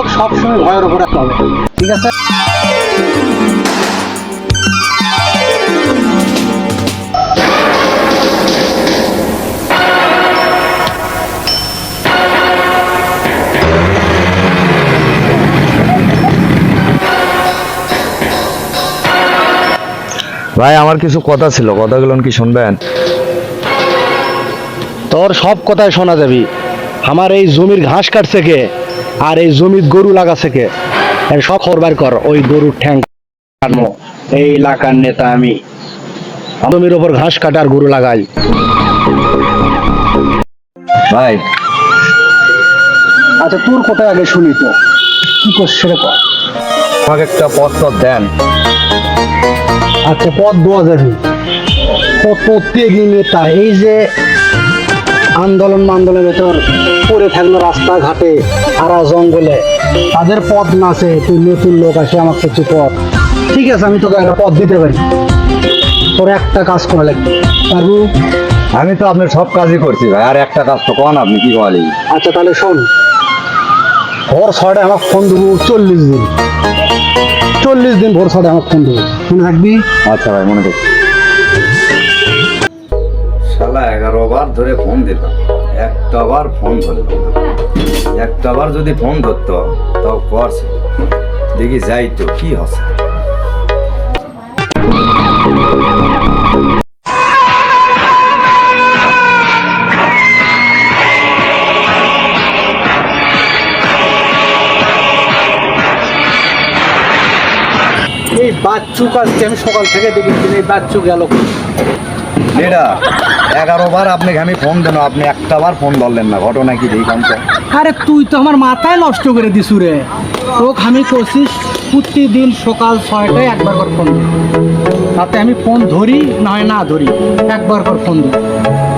চোখ সবসময় ভয়ের উপর হবে। ঠিক আছে? ভাই আমার কিছু কথা ছিল। কথাগুলো কি শুনবেন? তোর সব কথাই শোনা যাবি। আমার এই জমির ঘাস কাটছে কে? আর এই জমির গরু লাগাছে কে? সব খবর বার কর ওই গরুর ঠ্যাং এই এলাকার নেতা আমি। জমির ওপর ঘাস কাটার গরু লাগাই। ভাই। আচ্ছা তোর কথা আগে শুনি তো। কি করছিস সেটা কর। আমাকে একটা পত্র দেন। আচ্ছা পথ দেওয়া যাবে। ত্যাগী নেতা এই যে আন্দোলন আন্দোলনের ভেতর পড়ে থাকল রাস্তাঘাটে আরা জঙ্গলে। তাদের পথ না নাচে তুই নতুন লোক আসে আমার কিছু পথ। ঠিক আছে আমি তোকে একটা পথ দিতে পারি। তোর একটা কাজ করা লাগবে। পারব? আমি তো আপনার সব কাজই করছি ভাই আর একটা কাজ তো কন আপনি কি বলি আচ্ছা তাহলে শোন। ভোর ছয়টায় আমার ফোন দেবো চল্লিশ দিন। চল্লিশ দিন ভোর ছয়টায় আমার ফোন দেবো। মনে থাকবি আচ্ছা ভাই মনে করছি শালা এগারো বার ধরে ফোন দিলাম। একটা বার ফোন ধরে একটা বার যদি ফোন ধরতো তাও করছে। দেখি যাই তো কি হচ্ছে? এই বাচ্চুক আজকে আমি সকাল থেকে দেখেছি এই বাচ্চু গেল এটা এগারো বার আপনাকে আমি ফোন দেন আপনি একটা বার ফোন ধরলেন না ঘটনা কি দেখি আরে তুই তো আমার মাথায় নষ্ট করে দিছু রে। তোকে আমি করছিস প্রতিদিন সকাল ছয়টায় একবার করে ফোন তাতে আমি ফোন ধরি না হয় না ধরি একবার করে ফোন দিই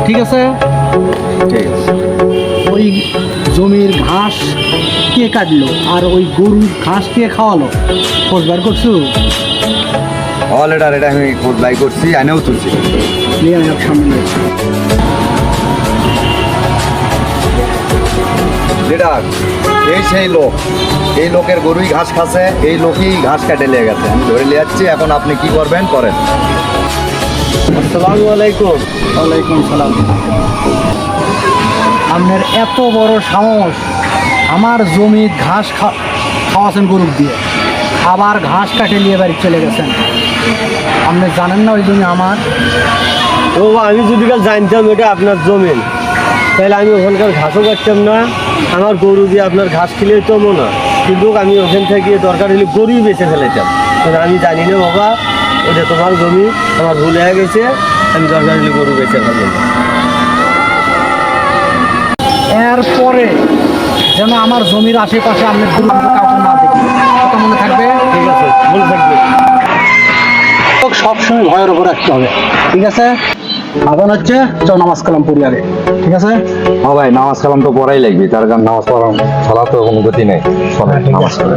ঠিক আছে? ঠিক ওই জমির ঘাস কে কাটলো আর ওই গরুর ঘাস কে খাওয়ালো? খোঁজবার করছু? অল এটা এটা আমি খোঁজ বাই করছি আনেও তুলছি। নিয়ে আমি সামনে নিয়ে এই সেই লোক। এই লোকের গরুই ঘাস খাচ্ছে এই লোকই ঘাস কাটে লেগে গেছে। আমি ধরে নিয়ে যাচ্ছি এখন আপনি কি করবেন করেন। আসসালামু আলাইকুম। ওয়ালাইকুম সালাম। আপনার এত বড় সাহস আমার জমি ঘাস খাওয়াছেন গরু দিয়ে। আবার ঘাস কাটে নিয়ে বাড়ি চলে গেছেন। আপনি জানেন না ওই জমি আমার? ও আমি যদি কাল জানতাম এটা আপনার জমিন তাহলে আমি ওখানকার ঘাসও কাটতাম না আমার গরু দিয়ে আপনার ঘাস খেলে তো না। কিন্তু আমি ওখান থেকে দরকার হলে গরুই বেঁচে ফেলেতাম কারণ আমি জানি না বাবা এটা তোমার জমি আমার ভুল হয়ে গেছে আমি দরকার হলে গরু বেঁচে ফেলব এরপরে যেন আমার জমির আশেপাশে আপনি কাউকে না দেখি কথা মনে থাকবে? ঠিক আছে মনে থাকবে। সবসময় ভয়ের উপর রাখতে হবে। ঠিক আছে? এখন হচ্ছে, চল নামাজ কালাম পরিবারে ঠিক আছে? হ্যাঁ ভাই, নামাজ কালাম তো পড়াই লাগবে, তার কারণ নামাজ পড়া ছাড়া তো কোনো গতি নেই। নামাজ পড়ে।